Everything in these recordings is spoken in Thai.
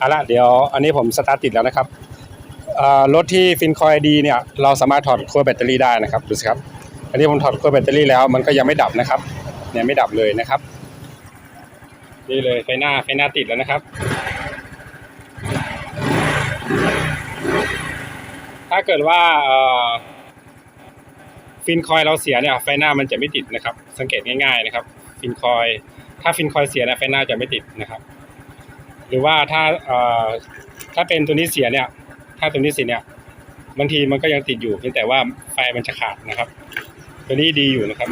เอาละเดี๋ยวอันนี้ผมสตาร์ทติดแล้วนะครับรถที่ฟินคอยดีเนี่ยเราสามารถถอดขั้วแบตเตอรี่ได้นะครับดูสิครับ อันนี้ผมถอดขั้วแบตเตอรี่แล้วมันก็ยังไม่ดับนะครับเนี่ยไม่ดับเลยนะครับ นี่เลยไฟหน้าไฟหน้าติดแล้วนะครับ ถ้าเกิดว่าฟินคอยเราเสียเนี่ยไฟหน้ามันจะไม่ติดนะครับ สังเกตง่ายๆนะครับ ฟินคอย ถ้าฟินคอยเสียนี่ยไฟหน้าจะไม่ติดนะครับ หรือว่าถ้าเอ่อถ้าเป็นตัวนี้เสียเนี่ย ถ้าตัวนี้เสียเนี่ยบางทีมันก็ยังติดอยู่เพียงแต่ว่าไฟมันจะขาดนะครับ ตัวนี้ดีอยู่นะครับ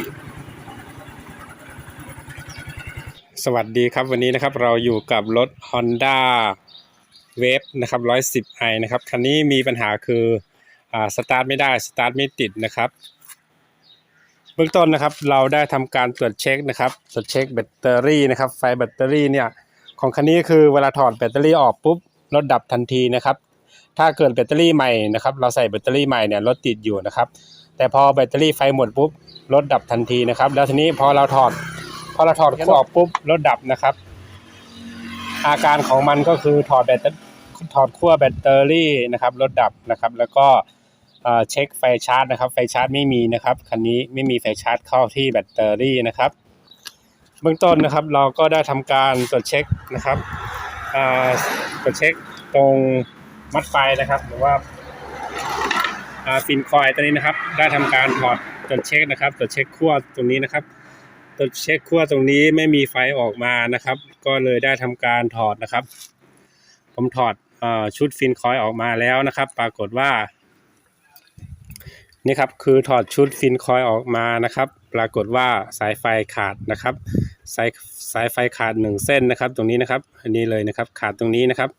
สวัสดีครับวันนี้นะครับเราอยู่กับรถ Honda Wave นะครับ110 i นะครับคันนี้มีปัญหาคืออ่าสตาร์ทไม่ได้สตาร์ทไม่ติดนะครับเบื้องต้นนะครับเราได้ทำการตรวจเช็คนะครับตรวจเช็คแบตเตอรี่นะครับ ไฟแบตเตอรี่เนี่ย ของคันนี้คือเวลาถอดแบตเตอรี่ออกปุ๊บรถดับทันทีนะครับ ถ้าเกิดแบตเตอรี่ใหม่นะครับ เราใส่แบตเตอรี่ใหม่เนี่ยรถติดอยู่นะครับ แต่พอแบตเตอรี่ไฟหมดปุ๊บรถดับทันทีนะครับ แล้วทีนี้พอเราถอด พอเราถอดขั้วออกปุ๊บรถดับนะครับ อาการของมันก็คือถอดแบตถอดขั้วแบตเตอรี่นะครับรถดับนะครับ แล้วก็เช็คไฟชาร์จนะครับ ไฟชาร์จไม่มีนะครับคันนี้ไม่มีไฟชาร์จเข้าที่แบตเตอรี่นะครับ เบื้องต้นนะครับเราก็ได้ทำการตรวจเช็คนะครับตรวจเช็คตรงมัดไฟนะครับ หรือว่าฟินคอยตัวนี้นะครับ ได้ทำการถอดตรวจเช็คนะครับตรวจเช็คขั้วตรงนี้นะครับตรวจเช็คขั้วตรงนี้ไม่มีไฟออกมานะครับ ก็เลยได้ทำการถอดนะครับ ผมถอดอชุดฟินคอยออกมาแล้วนะครับ ปรากฏว่านี่ครับคือถอดชุดฟินคอยออกมานะครับ ปรากฏว่าสายไฟขาดนะครับ สายสายไฟขาดหนึ่งเส้นนะครับ ตรงนี้นะครับ อันนี้เลยนะครับ ขาดตรงนี้นะครับ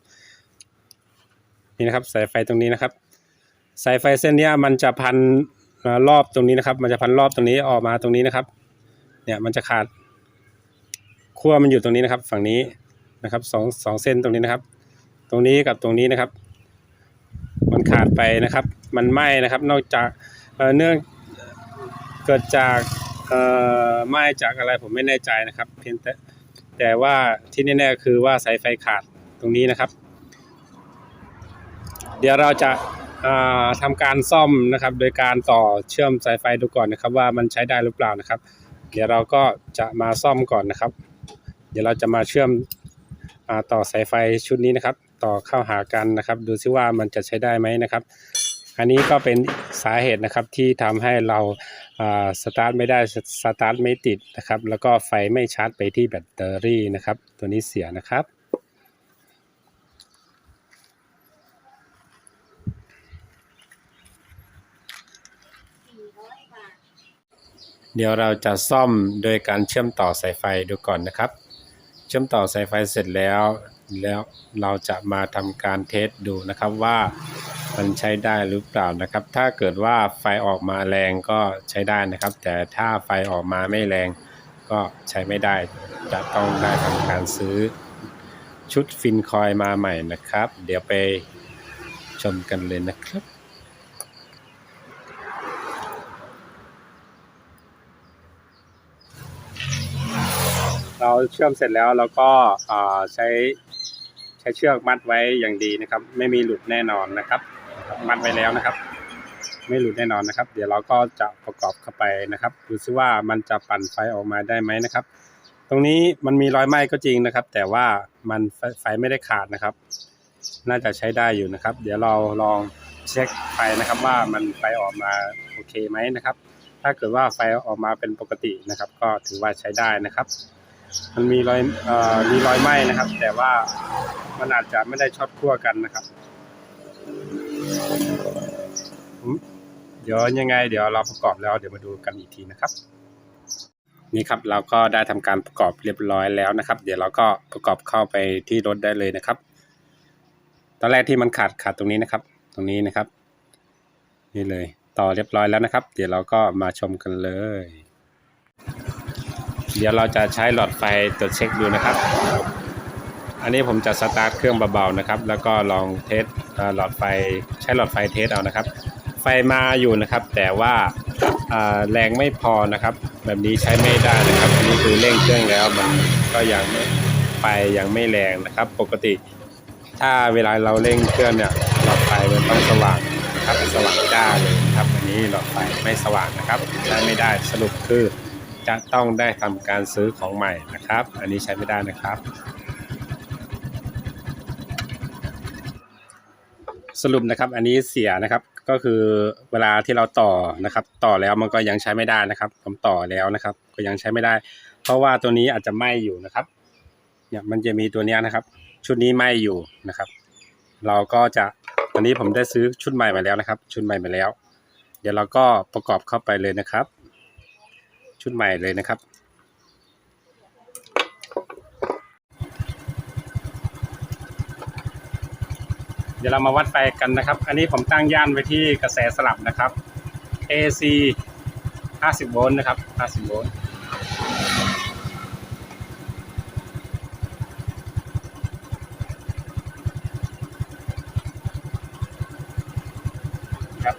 นี่นะครับสายไฟตรงนี้นะครับ สายไฟเส้นนี้มันจะพันรอบตรงนี้นะครับ มันจะพันรอบตรงนี้ออกมาตรงนี้นะครับ เนี่ยมันจะขาดขั้วมันอยู่ตรงนี้นะครับ ฝั่งนี้นะครับสองสองเส้นตรงนี้นะครับ ตรงนี้กับตรงนี้นะครับ มันขาดไปนะครับ มันไหม้นะครับ นอกจากเอ่อเนื่อง เกิดจากไม้จากอะไรผมไม่แน่ใจนะครับ เพียงแต่แต่ว่าที่แน่ๆคือว่าสายไฟขาดตรงนี้นะครับ เดี๋ยวเราจะาทำการซ่อมนะครับ โดยการต่อเชื่อมสายไฟดูก่อนนะครับ ว่ามันใช้ได้หรือเปล่านะครับ เดี๋ยวเราก็จะมาซ่อมก่อนนะครับ เดี๋ยวเราจะมาเชื่อมอต่อสายไฟชุดนี้นะครับ ต่อเข้าหากันนะครับ ดูซิว่ามันจะใช้ได้ไหมนะครับ อันนี้ก็เป็นสาเหตุนะครับที่ทำให้เราสตาร์ทไม่ได้สตาร์ทไม่ติดนะครับ แล้วก็ไฟไม่ชาร์จไปที่แบตเตอรี่นะครับ ตัวนี้เสียนะครับเดี๋ยวเราจะซ่อมโดยการเชื่อมต่อสายไฟดูก่อนนะครับ เชื่อมต่อสายไฟเสร็จแล้ว แล้วเราจะมาทำการเทสดูนะครับว่า มันใช้ได้หรือเปล่านะครับ ถ้าเกิดว่าไฟออกมาแรงก็ใช้ได้นะครับ แต่ถ้าไฟออกมาไม่แรงก็ใช้ไม่ได้ จะต้องได้ทำการซื้อชุดฟินคอยมาใหม่นะครับ เดี๋ยวไปชมกันเลยนะครับเราเชื่อมเสร็จแล้วเราก็เอ่อใช้ใช้เชือกมัดไว้อย่างดีนะครับ ไม่มีหลุดแน่นอนนะครับ มัดไว้แล้วนะครับ ไม่หลุดแน่นอนนะครับ เดี๋ยวเราก็จะประกอบเข้าไปนะครับดูซิว่ามันจะปั่นไฟออกมาได้ไหมนะครับ ตรงนี้มันมีรอยไหม้ก็จริงนะครับ แต่ว่ามันไฟไม่ได้ขาดนะครับ น่าจะใช้ได้อยู่นะครับ เดี๋ยวเราลองเช็คไฟนะครับว่ามันไฟออกมาโอเคไหมนะครับ ถ้าเกิดว่าไฟออกมาเป็นปกตินะครับ ก็ถือว่าใช้ได้นะครับ มันมีรอยเอ่อมีรอยไหม้นะครับ แต่ว่ามันอาจจะไม่ได้ช็อตคั่วกันนะครับ เดี๋ยวยังไง เดี๋ยวเราประกอบแล้วเดี๋ยวมาดูกันอีกทีนะครับ นี่ครับเราก็ได้ทำการประกอบเรียบร้อยแล้วนะครับ เดี๋ยวเราก็ประกอบเข้าไปที่รถได้เลยนะครับ ตอนแรกที่มันขาดขาดตรงนี้นะครับ ตรงนี้นะครับ นี่เลย ต่อเรียบร้อยแล้วนะครับ เดี๋ยวเราก็มาชมกันเลย เดี๋ยวเราจะใช้หลอดไฟตรวจเช็คดูนะครับ อันนี้ผมจะสตาร์ทเครื่องเบาๆนะครับ แล้วก็ลองเทส หลอดไฟใช้หลอดไฟเทสเอานะครับ ไฟมาอยู่นะครับ แต่ว่าแรงไม่พอนะครับ แบบนี้ใช้ไม่ได้นะครับอันนี้คือเร่งเครื่องแล้วมันก็ยังไม่ไฟยังไม่แรงนะครับ ปกติ ถ้าเวลาเราเร่งเครื่องเนี่ยหลอดไฟมันต้องสว่างนะครับสว่างจ้าเลยครับอันนี้หลอดไฟไม่สว่างนะครับใช้ไม่ได้สรุปคือจะต้องได้ทำการซื้อของใหม่นะครับ อันนี้ใช้ไม่ได้นะครับ สรุปนะครับ อันนี้เสียนะครับ ก็คือเวลาที่เราต่อนะครับ ต่อแล้วมันก็ยังใช้ไม่ได้นะครับ ผมต่อแล้วนะครับ ก็ยังใช้ไม่ได้ เพราะว่าตัวนี้อาจจะไหม้อยู่นะครับ เนี่ยมันจะมีตัวนี้นะครับ ชุดนี้ไหม้อยู่นะครับ เราก็จะตอนนี้ผมได้ซื้อชุดใหม่มาแล้วนะครับ ชุดใหม่มาแล้ว เดี๋ยวเราก็ประกอบเข้าไปเลยนะครับ ชุดใหม่เลยนะครับ เดี๋ยวเรามาวัดไฟกันนะครับ อันนี้ผมตั้งย่านไว้ที่กระแสสลับนะครับ AC 50 โวลต์นะครับ 50 โวลต์ ครับ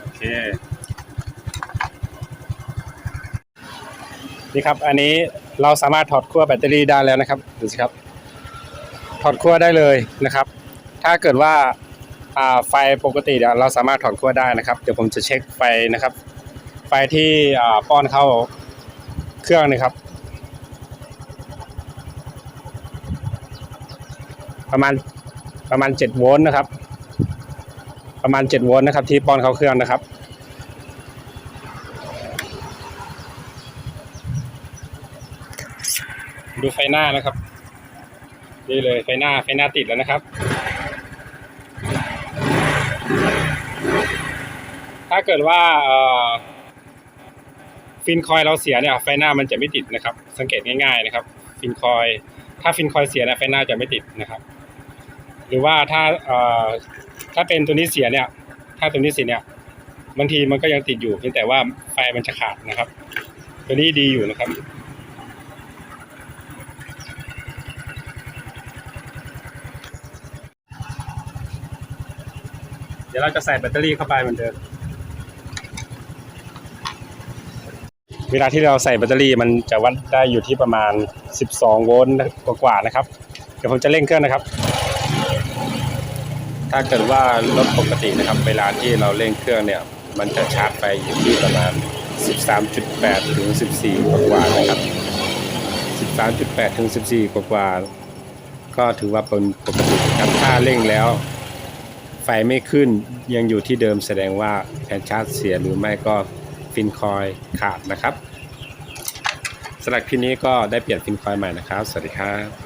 โอเค นี่ครับ อันนี้เราสามารถถอดขั้วแบตเตอรี่ได้แล้วนะครับ ดูสิครับ ถอดขั้วได้เลยนะครับ ถ้าเกิดว่าไฟปกติเราสามารถถอดขั้วได้นะครับ เดี๋ยวผมจะเช็คไฟนะครับ ไฟที่ป้อนเข้าเครื่องนะครับ ประมาณประมาณ 7 โวลต์นะครับ ประมาณ 7 โวลต์นะครับ ที่ป้อนเข้าเครื่องนะครับ ดูไฟหน้านะครับนี่เลยไฟหน้าไฟหน้าติดแล้วนะครับ ถ้าเกิดว่าฟินคอยเราเสียเนี่ยไฟหน้ามันจะไม่ติดนะครับ สังเกตง่ายๆนะครับ ฟินคอย ถ้าฟินคอยเสียเนี่ยไฟหน้าจะไม่ติดนะครับ หรือว่าถ้าเอ่อถ้าเป็นตัวนี้เสียเนี่ย ถ้าตัวนี้เสียเนี่ยบางทีมันก็ยังติดอยู่เพียงแต่ว่าไฟมันจะขาดนะครับ ตัวนี้ดีอยู่นะครับเดี๋ยวเราจะใส่แบตเตอรี่เข้าไปเหมือนเดิม เวลาที่เราใส่แบตเตอรี่มันจะวัดได้อยู่ที่ประมาณ 12 โวลต์กว่าๆนะครับ เดี๋ยวผมจะเร่งเครื่องนะครับ ถ้าเกิดว่ารถปกตินะครับ เวลาที่เราเร่งเครื่องเนี่ย มันจะชาร์จไฟอยู่ที่ประมาณ 13.8 ถึง 14 กว่านะครับ 13.8 ถึง 14 กว่าก็ถือว่าเป็นปกติครับถ้าเร่งแล้ว ไฟไม่ขึ้นยังอยู่ที่เดิมแสดงว่าแผนชาร์จเสียหรือไม่ก็ฟินคอยขาดนะครับสำหรับคลิปนี้ก็ได้เปลี่ยนฟินคอยใหม่นะครับ สวัสดีครับ